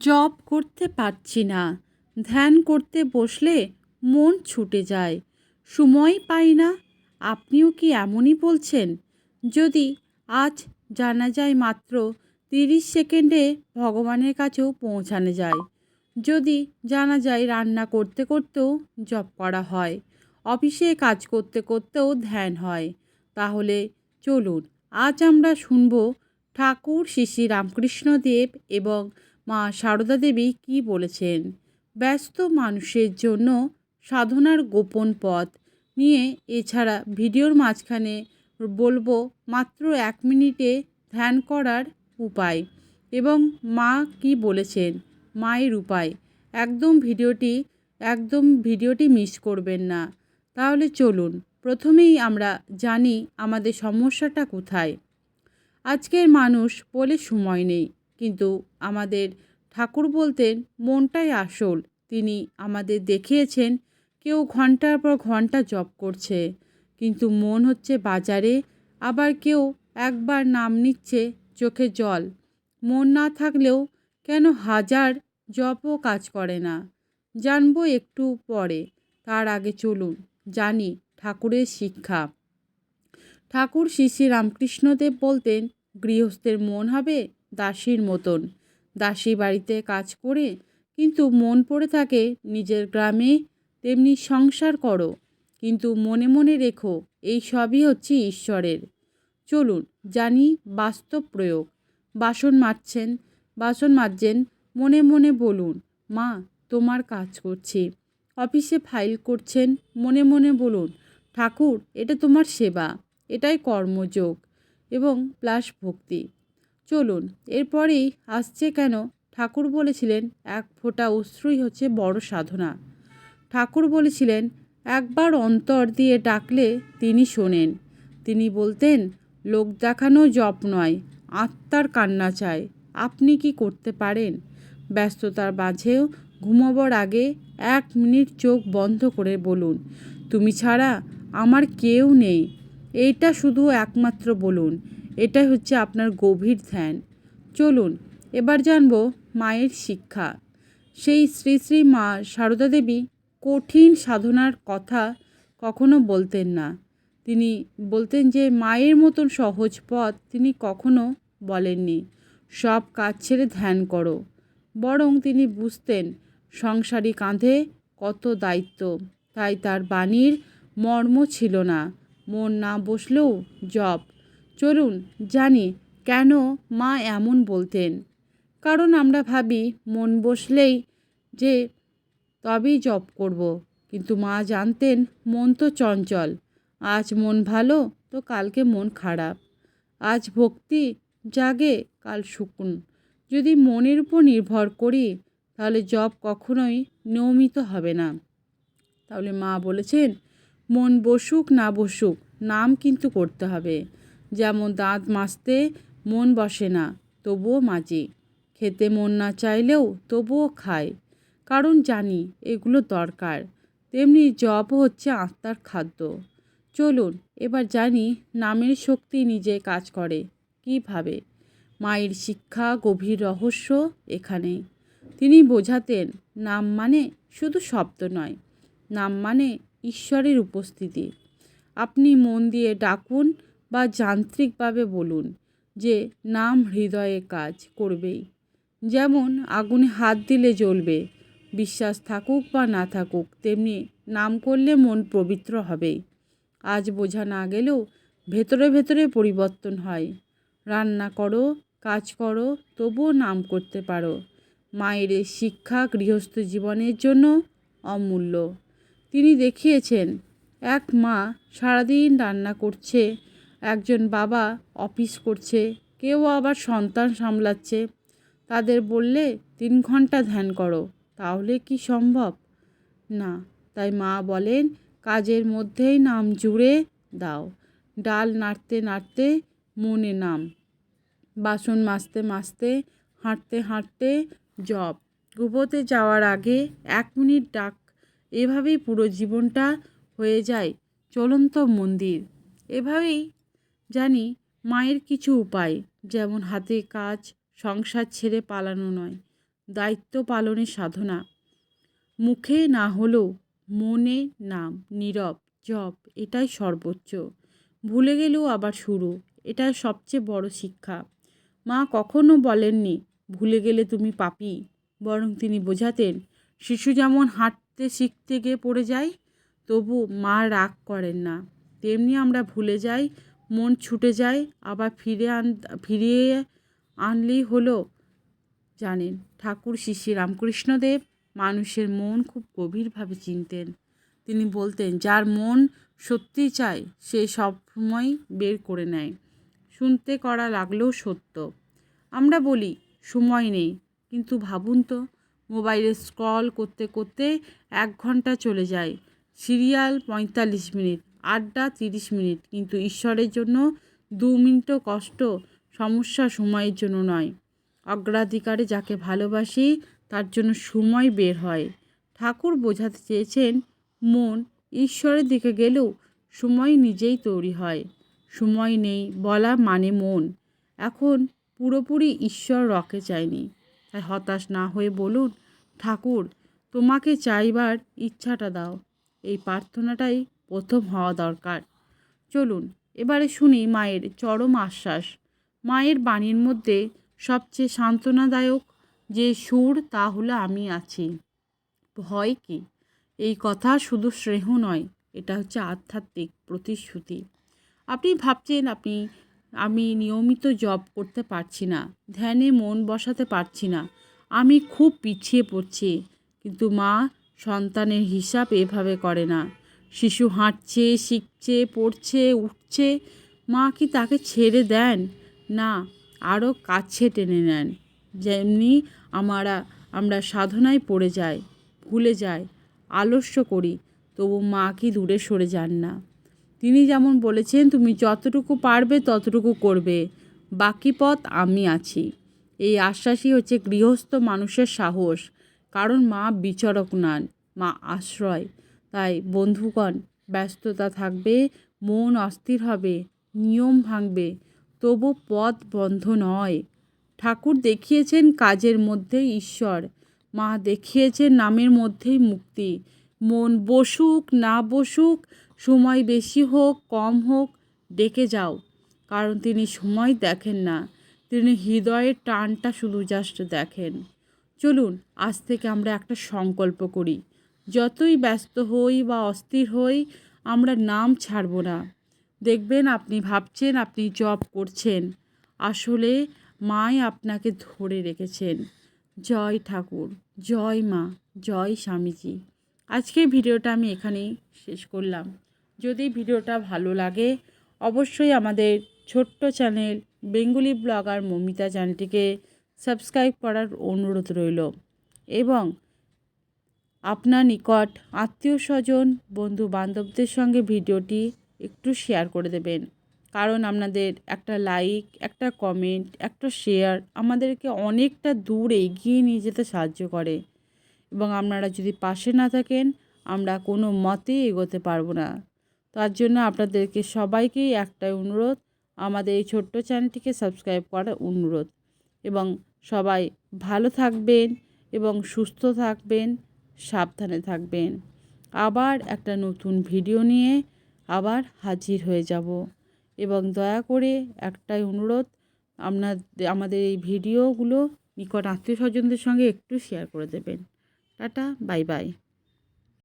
Job করতে পারছি না। ধ্যান করতে বসলে মন ছুটে যায়। সময় পাই না। আপনিও কি এমনই বলছেন? যদি আজ জানা যায় মাত্র তিরিশ সেকেন্ডে ভগবানের কাছেও পৌঁছানো যায়। যদি জানা যায় রান্না করতে করতেও জব করা হয়। অফিসে কাজ করতে করতেও ধ্যান হয়। তাহলে চলুন, আজ আমরা শুনব ঠাকুর শ্রী শ্রী রামকৃষ্ণদেব এবং মা সারদা দেবী কী বলেছেন? ব্যস্ত মানুষের জন্য সাধনার গোপন পথ নিয়ে এছাড়া ভিডিওর মাঝখানে বলব মাত্র এক মিনিটে ধ্যান করার উপায় এবং মা কি বলেছেন? মায়ের উপায়। একদম ভিডিওটি একদম ভিডিওটি মিস করবেন না। তাহলে চলুন, প্রথমেই আমরা জানি আমাদের সমস্যাটা কোথায়। আজকের মানুষ বলে সময় নেই। কিন্তু আমাদের ঠাকুর বলতেন, মনটাই আসল। তিনি আমাদের দেখিয়েছেন, কেউ ঘণ্টার পর ঘণ্টা জব করছে। কিন্তু মন হচ্ছে বাজারে, আবার কেউ একবার নাম নিচ্ছে চোখে জল। মন না থাকলেও কেন হাজার জপও কাজ করে না। জানব একটু পরে, তার আগে চলুন, জানি ঠাকুরের শিক্ষা। ঠাকুর শ্রী শ্রী রামকৃষ্ণদেব বলতেন, গৃহস্থের মন হবে দাসীর মতন। দাসী বাড়িতে কাজ করে, কিন্তু মন পড়ে থাকে নিজের গ্রামে তেমনি সংসার করো। কিন্তু মনে মনে রেখো, এই সবই হচ্ছে ঈশ্বরের। চলুন, জানি বাস্তব প্রয়োগ। বাসন মাজছেন বাসন মাজছেন, মনে মনে বলুন, মা, তোমার কাজ করছি। অফিসে ফাইল করছেন, মনে মনে বলুন, ঠাকুর, এটা তোমার সেবা। এটাই কর্মযোগ এবং প্লাস ভক্তি। চলুন, এরপরেই আসছে কেন? ঠাকুর বলেছিলেন, এক ফোঁটা অশ্রুই হচ্ছে বড় সাধনা। ঠাকুর বলেছিলেন, একবার অন্তর দিয়ে ডাকলে তিনি শোনেন। তিনি বলতেন, লোক দেখানো জপ নয়, আত্মার কান্না চায়। আপনি কি করতে পারেন? ব্যস্ততার মাঝেও ঘুমাবার আগে এক মিনিট চোখ বন্ধ করে বলুন, তুমি ছাড়া আমার কেউ নেই। এইটা শুধু একমাত্র বলুন এটাই হচ্ছে আপনার গভীর ধ্যান। চলুন, এবার জানব মায়ের শিক্ষা। সেই শ্রী শ্রী মা সারদা দেবী কঠিন সাধনার কথা কখনো বলতেন না। তিনি বলতেন যে, মায়ের মতন সহজ পথ তিনি কখনো বলেননি। সব কাজ ছেড়ে ধ্যান করো। বরং তিনি বুঝতেন, সংসারী কাঁধে কত দায়িত্ব, তাই তার বাণীর মর্ম ছিল না। মন না বসলেও জব চলুন জানি কেন মা এমন বলতেন। কারণ আমরা ভাবি, মন বসলেই যে তবেই জব করব। কিন্তু মা জানতেন, মন তো চঞ্চল। আজ মন ভালো, তো কালকে মন খারাপ। আজ ভক্তি জাগে, কাল শুকুন। যদি মনের উপর নির্ভর করি, তাহলে জব কখনোই নিয়মিত হবে না। তাহলে মা বলেছেন, মন বসুক না বসুক, নাম কিন্তু করতে হবে। যেমন দাঁত মাজতে মন বসে না, তবুও মাজি। খেতে মন না চাইলেও তবুও খায়। কারণ জানি এগুলো দরকার। তেমনি জব হচ্ছে আত্মার খাদ্য। চলুন, এবার জানি নামের শক্তি নিজে কাজ করে। কীভাবে? মায়ের শিক্ষা, গভীর রহস্য এখানে। তিনি বোঝাতেন, নাম মানে শুধু শব্দ নয়, নাম মানে ঈশ্বরের উপস্থিতি। আপনি মন দিয়ে ডাকুন বা যান্ত্রিকভাবে বলুন যে নাম হৃদয়ে কাজ করবেই। যেমন আগুনে হাত দিলে জ্বলবে, বিশ্বাস থাকুক বা না থাকুক, তেমনি নাম করলে মন পবিত্র হবেই। আজ বোঝা না গেলেও ভেতরে ভেতরে পরিবর্তন হয়। রান্না করো, কাজ করো, তবুও নাম করতে পারো। মায়ের শিক্ষা গৃহস্থ জীবনের জন্য অমূল্য। তিনি দেখিয়েছেন, এক মা সারাদিন রান্না করছে একজন বাবা অফিস করছে, কেউ আবার সন্তান সামলাচ্ছে। তাদের বললে, তিন ঘণ্টা ধ্যান করো, তাহলে কি সম্ভব? না। তাই মা বলেন, কাজের মধ্যেই নাম জুড়ে দাও, ডাল নাড়তে নাড়তে মনে নাম, বাসন মাজতে মাজতে হাঁটতে হাঁটতে জব। গুবোতে যাওয়ার আগে এক মিনিট ডাক, এভাবেই পুরো জীবনটা হয়ে যায় চলন্ত মন্দির। এভাবেই জানি মায়ের কিছু উপায়, যেমন হাতে কাজ, সংসার ছেড়ে পালানো নয়, দায়িত্ব পালনের সাধনা। মুখে না হলেও মনে নাম, নীরব, জপ, এটাই সর্বোচ্চ। ভুলে গেলেও আবার শুরু এটাই সবচেয়ে বড় শিক্ষা। মা কখনো বলেননি, ভুলে গেলে তুমি পাপি। বরং তিনি বোঝাতেন, শিশু যেমন হাঁটতে শিখতে গিয়ে পড়ে যায়, তবু মা রাগ করেন না। তেমনি আমরা ভুলে যাই মন ছুটে যায়, আবার ফিরে আন, ফিরিয়ে আনলেই হলো, জানেন, ঠাকুর শ্রী শ্রী রামকৃষ্ণদেব মানুষের মন খুব গভীরভাবে চিনতেন। তিনি বলতেন, যার মন সত্যি চায়, সে সবসময় বের করে নেয়। শুনতে করা লাগলেও সত্য। আমরা বলি, সময় নেই। কিন্তু ভাবুন তো, মোবাইলে স্ক্রল করতে করতে এক ঘণ্টা চলে যায়। সিরিয়াল পঁয়তাল্লিশ মিনিট। আড্ডা তিরিশ মিনিট। কিন্তু ঈশ্বরের জন্য দু মিনিটও কষ্ট সমস্যা সময়ের জন্য নয়। অগ্রাধিকারে যাকে ভালোবাসি, তার জন্য সময় বের হয়। ঠাকুর বোঝাতে চেয়েছেন, মন ঈশ্বরের দিকে গেলেও সময় নিজেই তৈরি হয়। সময় নেই বলা মানে মন। এখন পুরোপুরি ঈশ্বর রকে চায়নি তাই হতাশ না হয়ে বলুন, ঠাকুর, তোমাকে চাইবার ইচ্ছাটা দাও। এই প্রার্থনাটাই প্রথম হওয়া দরকার। চলুন, এবারে শুনি মায়ের চরম আশ্বাস। মায়ের বাণীর মধ্যে সবচেয়ে সান্ত্বনাদায়ক যে সুর, তা হলো আমি আছি। ভয় কি? এই কথা শুধু স্নেহ নয়, এটা হচ্ছে আধ্যাত্মিক প্রতিশ্রুতি। আপনি ভাবছেন আপনি, আমি নিয়মিত জব করতে পারছি না, ধ্যানে মন বসাতে পারছি না, আমি খুব পিছিয়ে পড়ছি, কিন্তু মা সন্তানের হিসাব এভাবে করে না। শিশু হাঁটছে, শিখছে, পড়ছে, উঠছে। মা কি তাকে ছেড়ে দেন? না আরও কাছে টেনে নেন। যেমনি আমরা আমরা সাধনায় পড়ে যাই, ভুলে যাই, আলস্য করি, তবু মা কি দূরে সরে যান না। তিনি যেমন বলেছেন, তুমি যতটুকু পারবে, ততটুকু করবে। বাকি পথ আমি আছি। এই আশ্বাসই হচ্ছে গৃহস্থ মানুষের সাহস। কারণ মা বিচারক নন, মা আশ্রয়। তাই বন্ধুগণ, ব্যস্ততা থাকবে, মন অস্থির হবে, নিয়ম ভাঙবে, তবু পথ বন্ধ নয়। ঠাকুর দেখিয়েছেন কাজের মধ্যেই ঈশ্বর, মা দেখিয়েছেন নামের মধ্যেই মুক্তি। মন বসুক, না বসুক, সময় বেশি হোক, কম হোক, ডেকে যাও। কারণ তিনি সময় দেখেন না, তিনি হৃদয়ের টানটা শুধু জাস্ট দেখেন। চলুন, আজ থেকে আমরা একটা সংকল্প করি। যতই ব্যস্ত হই বা অস্থির হই, আমরা নাম ছাড়ব না। দেখবেন আপনি ভাবছেন আপনি জব করছেন। আসলে মাই আপনাকে ধরে রেখেছেন। জয় ঠাকুর, জয় মা, জয় স্বামীজি। আজকের ভিডিওটা আমি এখানেই শেষ করলাম। যদি ভিডিওটা ভালো লাগে, অবশ্যই আমাদের ছোট্ট চ্যানেল বেঙ্গলি ব্লগার মমিতা চ্যানেলটিকে সাবস্ক্রাইব করার অনুরোধ রইল। এবং আপনার নিকট আত্মীয় স্বজন, বন্ধু বান্ধবদের সঙ্গে ভিডিওটি একটু শেয়ার করে দেবেন। কারণ আপনাদের একটা লাইক একটা কমেন্ট একটা শেয়ার আমাদেরকে অনেকটা দূর এগিয়ে নিয়ে যেতে সাহায্য করে। এবং আপনারা যদি পাশে না থাকেন, আমরা কোনো মতেই এগোতে পারব না। তার জন্য আপনাদেরকে সবাইকেই একটাই অনুরোধ, আমাদের এই ছোট্ট চ্যানেলটিকে সাবস্ক্রাইব করার অনুরোধ। এবং সবাই ভালো থাকবেন এবং সুস্থ থাকবেন। সাবধানে থাকবেন। আবার একটা নতুন ভিডিও নিয়ে আবার হাজির হয়ে যাব। এবং দয়া করে একটাই অনুরোধ আপনার আমাদের এই ভিডিওগুলো নিকট আত্মীয় স্বজনদের সঙ্গে একটু শেয়ার করে দেবেন। Tata bye bye